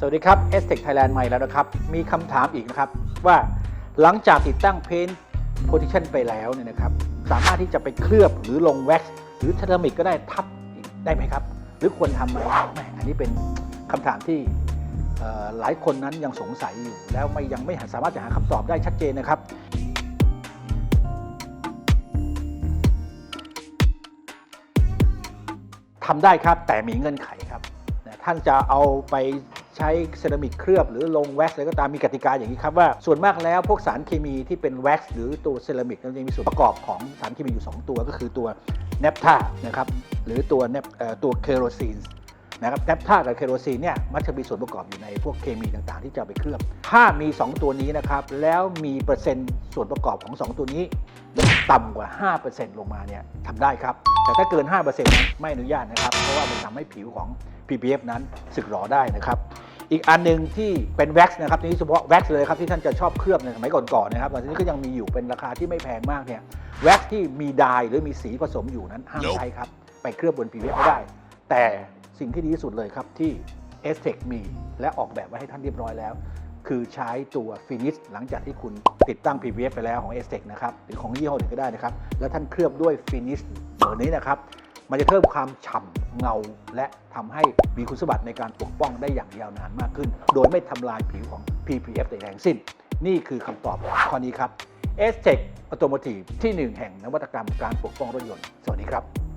สวัสดีครับ s t e c h Thailand ใหม่แล้วนะครับ มีคำถามอีกนะครับ ว่าหลังจากติดตั้ง Paint Protection ไปแล้วเนี่ยนะครับ สามารถที่จะไปเคลือบหรือลงแว็กซ์หรือเทเลมิกก็ได้ทับได้ไหมครับ หรือควรทำไหมแหมอันนี้เป็นคำถามที่หลายคนนั้นยังสงสัยอยู่ แล้วไม่ยังไม่สามารถจะหาคำตอบได้ชัดเจนนะครับทำได้ครับแต่มีเงื่อนไขครับท่านจะเอาไป ใช้เซรามิกเคลือบหรือลงแว็กซ์อะไรก็ตามมีกติกาอย่างนี้ครับว่าส่วนมากแล้วพวกสารเคมีที่เป็นแว็กซ์หรือตัวเซรามิกมันจะมีส่วนประกอบของสารเคมีอยู่ 2 ตัวก็คือตัวเนปทานะครับหรือตัวเนปตัวเคโรซีนนะครับเนปทากับเคโรซีนเนี่ยมันจะมีส่วนประกอบอยู่ในพวกเคมีต่างๆ ที่จะไปเคลือบ ถ้ามี 2 ตัวนี้นะครับ แล้วมีเปอร์เซ็นต์ส่วนประกอบของ 2 ตัวนี้ ต่ำกว่า 5%ลงมาเนี่ยทำได้ครับ แต่ถ้าเกิน5%นั้นไม่อนุญาตนะครับ เพราะว่ามันทำให้ผิวของ PPF นั้นสึกหรอได้นะครับ อีกอันหนึ่งที่เป็นแว็กซ์นะครับนี่เฉพาะแว็กซ์เลยครับที่ท่านจะชอบเคลือบในสมัยก่อนๆนะครับตอนนี้ก็ยังมีอยู่เป็นราคาที่ไม่แพงมากเนี่ยแว็กซ์ที่มีดายหรือมีสีผสมอยู่นั้นห้ามใช้ครับ ไปเคลือบบน PPF ไม่ได้ แต่สิ่งที่ดีที่สุดเลยครับที่ s t e c h มีและออกแบบไว้ให้ท่านเรียบร้อยแล้ว คือใช้ตัวฟินิชหลังจากที่คุณติดตั้ง PVF ไปแล้วของ s t e c นะครับหรือของยี่ห้ออื่นก็ได้นะครับ แล้วท่านเคลือบด้วยฟินิชตัวนี้นะครับ มันจะเพิ่มความฉ่ำเงา และทำให้มีคุณสมบัติในการปกป้องได้อย่างยาวนานมากขึ้น โดยไม่ทำลายผิวของ PPF แต่อย่างสิ้น นี่คือคำตอบข้อนี้ครับ s t e c h Automotive ที่หนึ่งแห่งนวัตกรรมการปกป้องรถยนต์ สวัสดีครับ